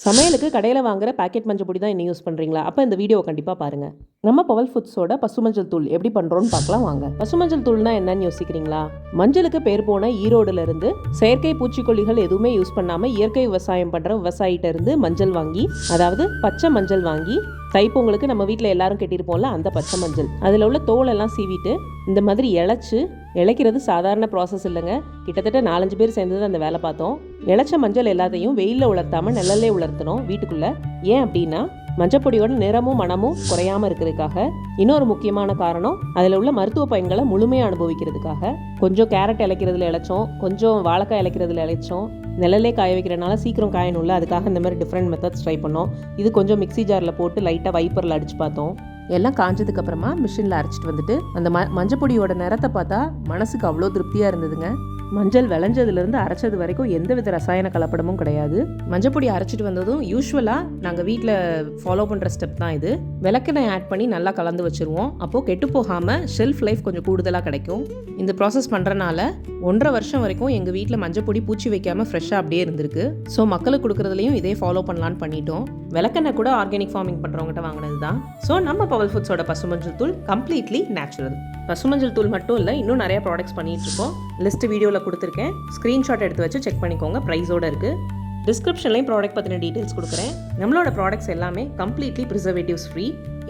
சமையலுக்கு கடையில் வாங்குற பேக்கெட் மஞ்சள் பொடி தான் என்ன யூஸ் பண்ணுறீங்களா அப்போ இந்த வீடியோ கண்டிப்பாக பாருங்கள் நம்ம பவல் ஃபுட்ஸோட பசுமஞ்சள் தூள் எப்படி பண்ணுறோன்னு பார்க்கலாம் வாங்க. பசுமஞ்சள் தூள்னா என்னன்னு யோசிக்கிறீங்களா? மஞ்சளுக்கு பேர் போன ஈரோடுல இருந்து செயற்கை பூச்சிக்கொல்லிகள் எதுவுமே யூஸ் பண்ணாமல் இயற்கை விவசாயம் பண்ணுற விவசாயிட்ட இருந்து மஞ்சள் வாங்கி அதாவது பச்சை மஞ்சள் வாங்கி தைப்பொங்கலுக்கு நம்ம வீட்டில் எல்லாரும் கட்டியிருப்போம்ல அந்த பச்சை மஞ்சள். அதில் உள்ள தோலெல்லாம் சீவிட்டு இந்த மாதிரி இழைச்சி இழைக்கிறது சாதாரண ப்ராசஸ் இல்லைங்க. கிட்டத்தட்ட நாலஞ்சு பேர் சேர்ந்து தான் அந்த வேலை பார்த்தோம். இழைச்ச மஞ்சள் எல்லாத்தையும் வெயிலில் உலர்த்தாமல் நிழல்லே உலர்த்தணும் வீட்டுக்குள்ளே. ஏன் அப்படின்னா மஞ்சப்பொடியோட நிறமும் மனமும் குறையாம இருக்கிறதுக்காக. இன்னொரு முக்கியமான காரணம் அதில் உள்ள மருத்துவ பயன்களை முழுமையாக அனுபவிக்கிறதுக்காக. கொஞ்சம் கேரட் இலைக்கிறதுல இழைச்சோம் கொஞ்சம் வாழைக்காய் இலைக்கிறதுல இழைச்சோம். நிழலே காய வைக்கிறனால சீக்கிரம் காயணும்ல அதுக்காக இந்த மாதிரி டிஃப்ரெண்ட் மெத்தட்ஸ் ட்ரை பண்ணோம். இது கொஞ்சம் மிக்ஸி ஜாரில் போட்டு லைட்டாக வைப்பரில் அடிச்சு பார்த்தோம். எல்லாம் காஞ்சதுக்கு அப்புறமா மிஷினில் அரைச்சிட்டு வந்துட்டு அந்த ம மஞ்சப்பொடியோட நிறத்தை பார்த்தா மனசுக்கு அவ்வளோ திருப்தியாக இருந்ததுங்க. மஞ்சள் விளைஞ்சதுலேருந்து அரைச்சது வரைக்கும் எந்தவித ரசாயன கலப்படமும் கிடையாது. மஞ்சப்பொடி அரைச்சிட்டு வந்ததும் யூஸ்வலாக நாங்கள் வீட்டில் ஃபாலோ பண்ணுற ஸ்டெப் தான் இது. விளக்கெண்ணெய் ஆட் பண்ணி நல்லா கலந்து வச்சுருவோம். அப்போது கெட்டு போகாமல் ஷெல்ஃப் லைஃப் கொஞ்சம் கூடுதலாக கிடைக்கும். இந்த ப்ராசஸ் பண்ணுறனால ஒன்றரை வருஷம் வரைக்கும் எங்கள் வீட்டில் மஞ்சப்பொடி பூச்சி வைக்காமல் ஃப்ரெஷ்ஷாக அப்படியே இருந்திருக்கு. ஸோ மக்களுக்கு கொடுக்குறதுலையும் இதே ஃபாலோ பண்ணலான்னு பண்ணிட்டோம். விளக்கெண்ணெய் கூட ஆர்கானிக் ஃபார்மிங் பண்ணுறவங்ககிட்ட வாங்கினது தான் ஸோ நம்ம பவல் ஃபுட்ஸோட பசுமஞ்சள் தூள் கம்ப்ளீட்லி நேச்சுரல் பசுமஞ்சள் தூள் மட்டும் இல்லை இன்னும் நிறைய ப்ராடக்ட்ஸ் பண்ணிட்டு இருக்கோம். லிஸ்ட் வீடியோவில் கொடுத்துருக்கேன். ஸ்க்ரீன்ஷாட் எடுத்து வச்சு செக் பண்ணிக்கோங்க. ப்ரைஸோட இருக்குது டிஸ்கிரிப்ஷன்லையும் ப்ராடக்ட் பற்றின டீட்டெயில்ஸ் கொடுக்குறேன். நம்மளோட ப்ராடக்ட்ஸ் எல்லாமே கம்ப்ளீட்லி ப்ரிசர்வேட்டிவ்ஸ் ஃப்ரீ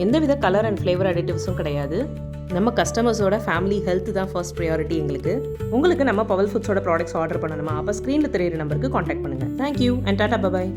எந்தவித கலர் அண்ட் ஃப்ளேவர் அடிட்டிவ்ஸும் கிடையாது. நம்ம கஸ்டமர்ஸோட ஃபேமிலி ஹெல்த் தான் ஃபர்ஸ்ட் ப்ரையாரிட்டி எங்களுக்கு. உங்களுக்கு நம்ம பவல் ஃபுட்ஸோட ப்ராடக்ட்ஸ் ஆர்டர் பண்ணணுமா? அப்போ ஸ்க்ரீனில் தெரியுற நம்பருக்கு காண்டாக்ட் பண்ணுங்கள் தேங்க்யூ அண்ட் டாட்டா பபாய்